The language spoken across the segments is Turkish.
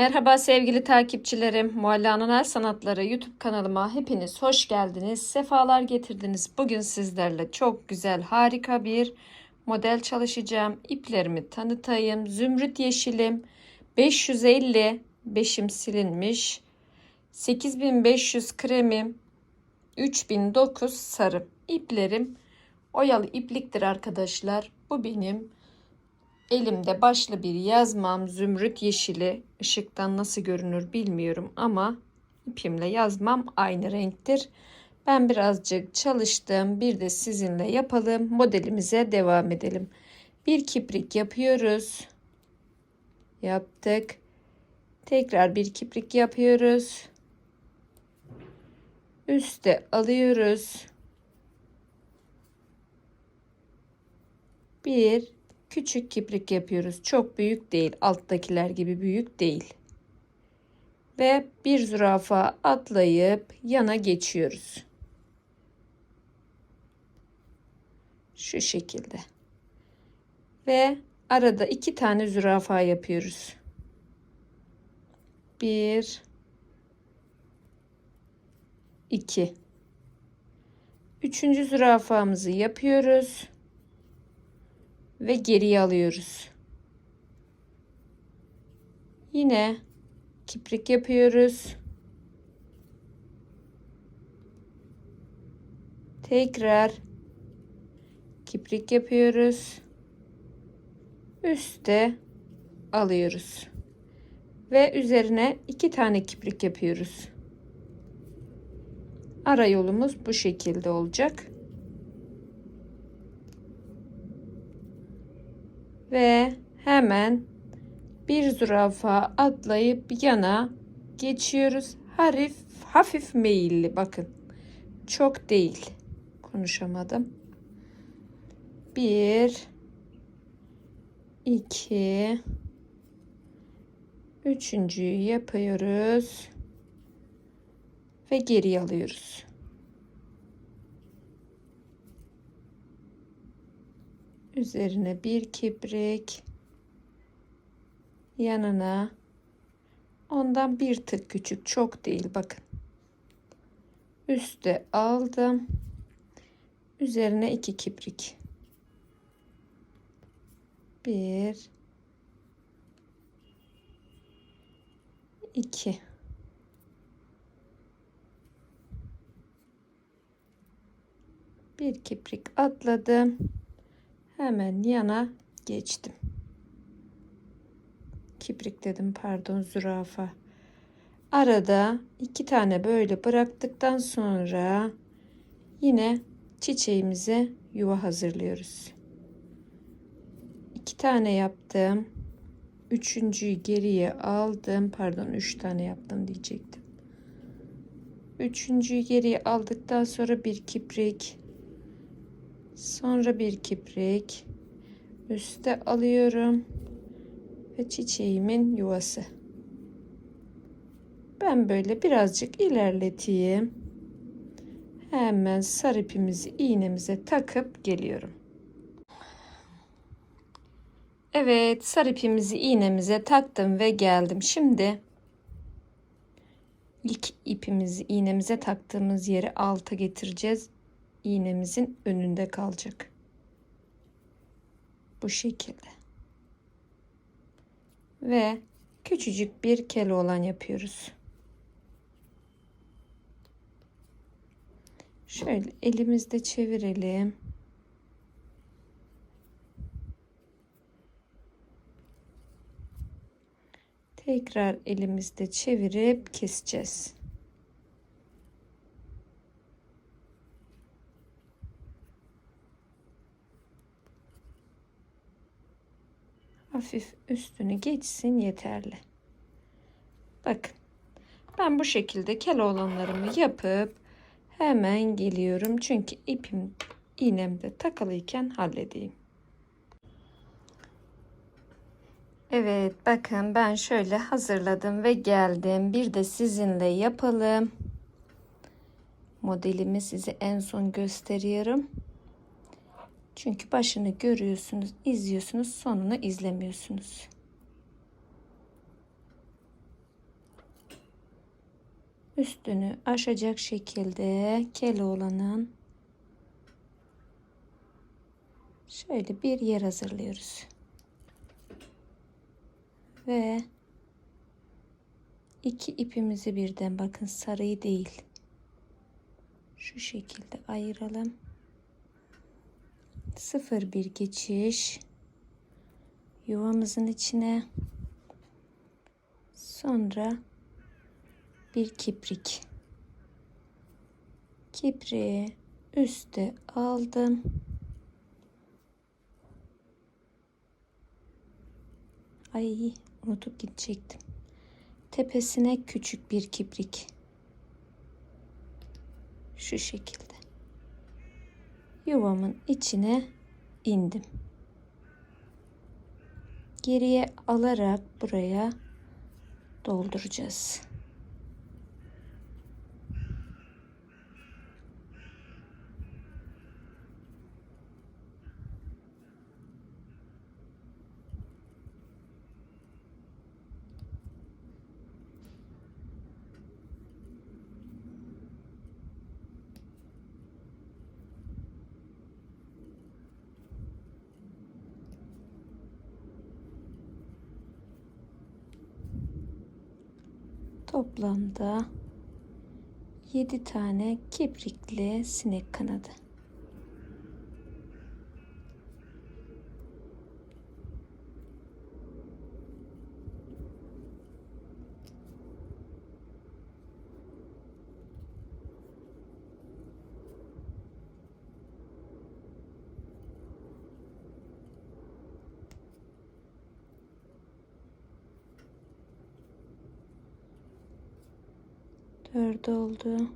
Merhaba sevgili takipçilerim. Mualla'nın El Sanatları YouTube kanalıma hepiniz hoş geldiniz. Sefalar getirdiniz. Bugün sizlerle çok güzel, harika bir model çalışacağım. İplerimi tanıtayım. Zümrüt yeşilim. 550 beşim silinmiş. 8500 kremim. 3009 sarı. İplerim oyalı ipliktir arkadaşlar. Bu benim Elimde başlı bir yazmam zümrüt yeşili. Işıktan nasıl görünür bilmiyorum ama ipimle yazmam aynı renktir. Ben birazcık çalıştım. Bir de sizinle yapalım. Modelimize devam edelim. Bir kiprik yapıyoruz. Yaptık. Tekrar bir kiprik yapıyoruz. Üste alıyoruz. Bir küçük kiprik yapıyoruz. Çok büyük değil. Alttakiler gibi büyük değil. Ve bir zürafa atlayıp yana geçiyoruz. Şu şekilde. Ve arada iki tane zürafa yapıyoruz. Bir, iki. Üçüncü zürafamızı yapıyoruz ve geriye alıyoruz. Yine kiprik yapıyoruz. Tekrar kiprik yapıyoruz. Üste alıyoruz. Ve üzerine iki tane kiprik yapıyoruz. Ara yolumuz bu şekilde olacak. Ve hemen bir zürafa atlayıp yana geçiyoruz. Hafif hafif meyilli bakın. Çok değil. Konuşamadım. Bir, iki, üçüncüyü yapıyoruz ve geri alıyoruz. Üzerine bir kibrik. Yanına ondan bir tık küçük çok değil bakın. Üste aldım. Üzerine iki kibrik. Bir. İki. Bir kibrik atladım hemen yana geçtim. Kibrik dedim pardon zürafa. Arada iki tane böyle bıraktıktan sonra yine çiçeğimize yuva hazırlıyoruz. İki tane yaptım. Üçüncüyü geriye aldım. Pardon üç tane yaptım diyecektim. Üçüncüyü geriye aldıktan sonra bir kiprik Sonra bir kiprik üste alıyorum ve çiçeğimin yuvası. Ben böyle birazcık ilerleteyim. Hemen sarı ipimizi iğnemize takıp geliyorum. Evet sarı ipimizi iğnemize taktım ve geldim. Şimdi ilk ipimizi iğnemize taktığımız yeri alta getireceğiz iğnemizin önünde kalacak. Bu şekilde. Ve küçücük bir kele olan yapıyoruz. Şöyle elimizde çevirelim. Tekrar elimizde çevirip keseceğiz. Hafif üstünü geçsin yeterli. Bakın ben bu şekilde kel olanlarımı yapıp hemen geliyorum. Çünkü ipim iğnemde takılıyken halledeyim. Evet bakın ben şöyle hazırladım ve geldim. Bir de sizinle yapalım. Modelimi size en son gösteriyorum. Çünkü başını görüyorsunuz, izliyorsunuz, sonunu izlemiyorsunuz. üstünü aşacak şekilde Keloğlan'ın şöyle bir yer hazırlıyoruz. Ve iki ipimizi birden bakın sarıyı değil şu şekilde ayıralım. Sıfır bir geçiş. Yuvamızın içine. Sonra bir kiprik. Kipriği üste aldım. Ay unutup gidecektim. Tepesine küçük bir kiprik. Şu şekilde yuvamın içine indim geriye alarak buraya dolduracağız. Toplamda 7 tane kiprikli sinek kanadı. Dört oldu.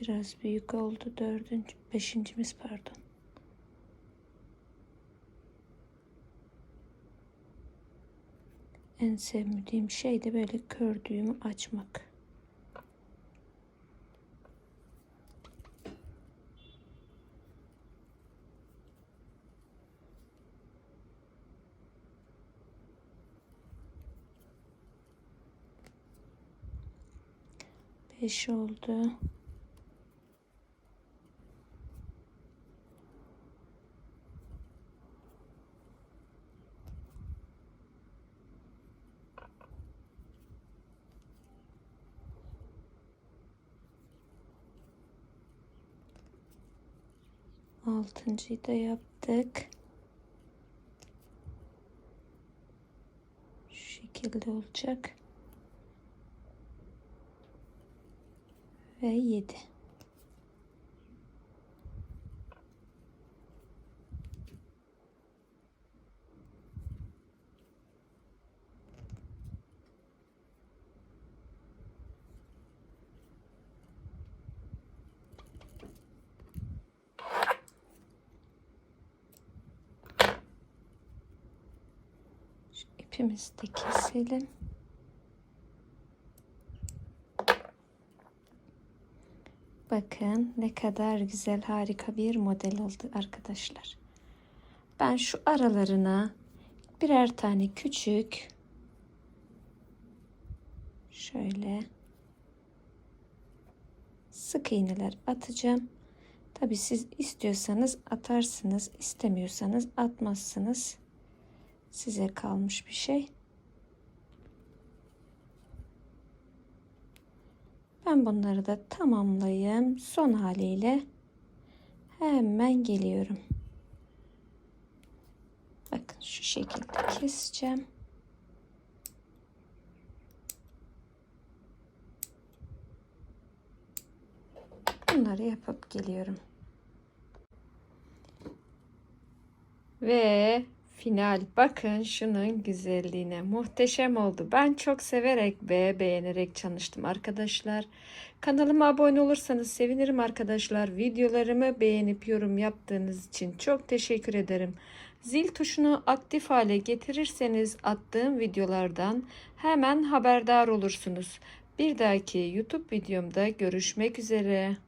Biraz büyük oldu. Dördüncü, beşincimiz pardon. En sevmediğim şey de böyle kördüğümü açmak. Beş oldu. Altıncıyı da yaptık. Şu şekilde olacak. Ve yedi. Şu ipimizi de keselim. Bakın ne kadar güzel harika bir model oldu arkadaşlar. Ben şu aralarına birer tane küçük şöyle sık iğneler atacağım. Tabi siz istiyorsanız atarsınız, istemiyorsanız atmazsınız. Size kalmış bir şey. Ben bunları da tamamlayayım. Son haliyle hemen geliyorum. Bakın şu şekilde keseceğim. Bunları yapıp geliyorum. Ve final bakın şunun güzelliğine muhteşem oldu. Ben çok severek ve beğenerek çalıştım arkadaşlar. Kanalıma abone olursanız sevinirim arkadaşlar. Videolarımı beğenip yorum yaptığınız için çok teşekkür ederim. Zil tuşunu aktif hale getirirseniz attığım videolardan hemen haberdar olursunuz. Bir dahaki YouTube videomda görüşmek üzere.